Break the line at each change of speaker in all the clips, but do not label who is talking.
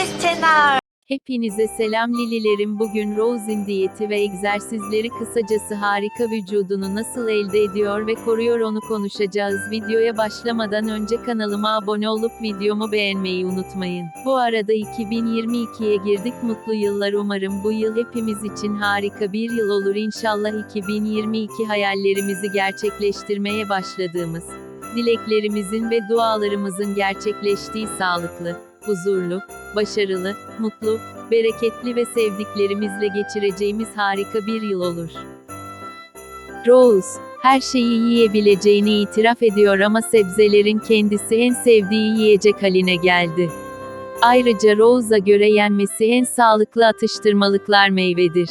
Fitness Channel.
Hepinize selam Lililerim bugün Rose'in diyeti ve egzersizleri kısacası harika vücudunu nasıl elde ediyor ve koruyor onu konuşacağız. Videoya başlamadan önce kanalıma abone olup videomu beğenmeyi unutmayın. Bu arada 2022'ye girdik mutlu yıllar umarım bu yıl hepimiz için harika bir yıl olur inşallah 2022 hayallerimizi gerçekleştirmeye başladığımız, dileklerimizin ve dualarımızın gerçekleştiği sağlıklı, huzurlu, başarılı, mutlu, bereketli ve sevdiklerimizle geçireceğimiz harika bir yıl olur. Rose, her şeyi yiyebileceğini itiraf ediyor ama sebzelerin kendisi en sevdiği yiyecek haline geldi. Ayrıca Rose'a göre yenmesi en sağlıklı atıştırmalıklar meyvedir.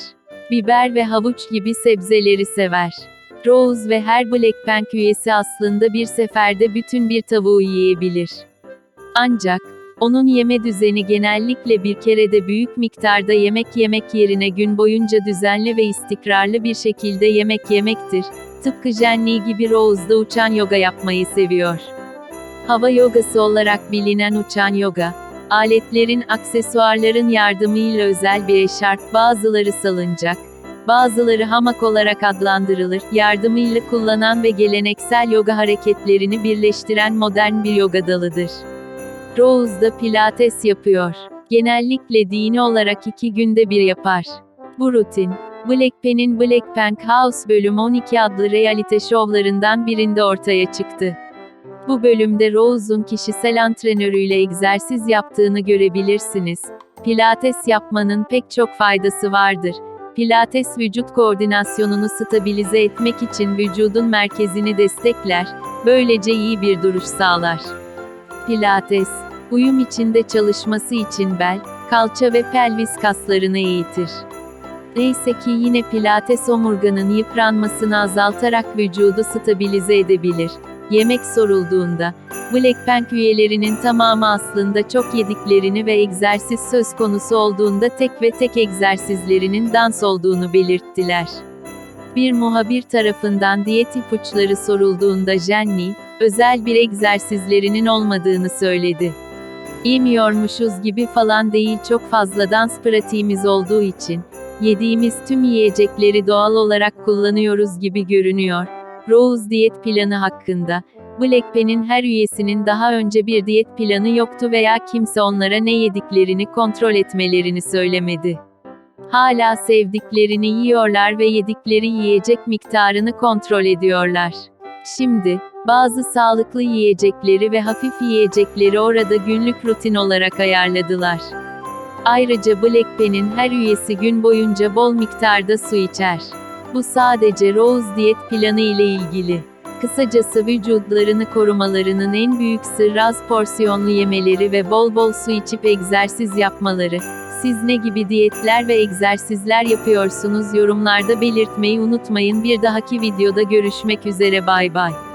Biber ve havuç gibi sebzeleri sever. Rose ve her Blackpink üyesi aslında bir seferde bütün bir tavuğu yiyebilir. Ancak, onun yeme düzeni genellikle bir kerede büyük miktarda yemek yemek yerine gün boyunca düzenli ve istikrarlı bir şekilde yemek yemektir. Tıpkı Jenny gibi Rose da uçan yoga yapmayı seviyor. Hava yogası olarak bilinen uçan yoga, aletlerin aksesuarların yardımıyla özel bir eşarp, bazıları salıncak, bazıları hamak olarak adlandırılır, yardımıyla kullanan ve geleneksel yoga hareketlerini birleştiren modern bir yoga dalıdır. Rose da pilates yapıyor. Genellikle dini olarak iki günde bir yapar. Bu rutin, Blackpink'in Blackpink House bölüm 12 adlı realite şovlarından birinde ortaya çıktı. Bu bölümde Rose'un kişisel antrenörüyle egzersiz yaptığını görebilirsiniz. Pilates yapmanın pek çok faydası vardır. Pilates vücut koordinasyonunu stabilize etmek için vücudun merkezini destekler, böylece iyi bir duruş sağlar. Pilates, uyum içinde çalışması için bel, kalça ve pelvis kaslarını eğitir. Neyse ki yine pilates omurganın yıpranmasını azaltarak vücudu stabilize edebilir. Yemek sorulduğunda, Blackpink üyelerinin tamamı aslında çok yediklerini ve egzersiz söz konusu olduğunda tek ve tek egzersizlerinin dans olduğunu belirttiler. Bir muhabir tarafından diyet ipuçları sorulduğunda Jenny, özel bir egzersizlerinin olmadığını söyledi. Yemiyormuşuz gibi falan değil çok fazla dans pratiğimiz olduğu için, yediğimiz tüm yiyecekleri doğal olarak kullanıyoruz gibi görünüyor. Rose diyet planı hakkında, Blackpink'in her üyesinin daha önce bir diyet planı yoktu veya kimse onlara ne yediklerini kontrol etmelerini söylemedi. Hala sevdiklerini yiyorlar ve yedikleri yiyecek miktarını kontrol ediyorlar. Şimdi, bazı sağlıklı yiyecekleri ve hafif yiyecekleri orada günlük rutin olarak ayarladılar. Ayrıca Blackpink'in her üyesi gün boyunca bol miktarda su içer. Bu sadece Rose diyet planı ile ilgili. Kısacası vücutlarını korumalarının en büyük sırrı az porsiyonlu yemeleri ve bol bol su içip egzersiz yapmaları. Siz ne gibi diyetler ve egzersizler yapıyorsunuz yorumlarda belirtmeyi unutmayın. Bir dahaki videoda görüşmek üzere bay bay.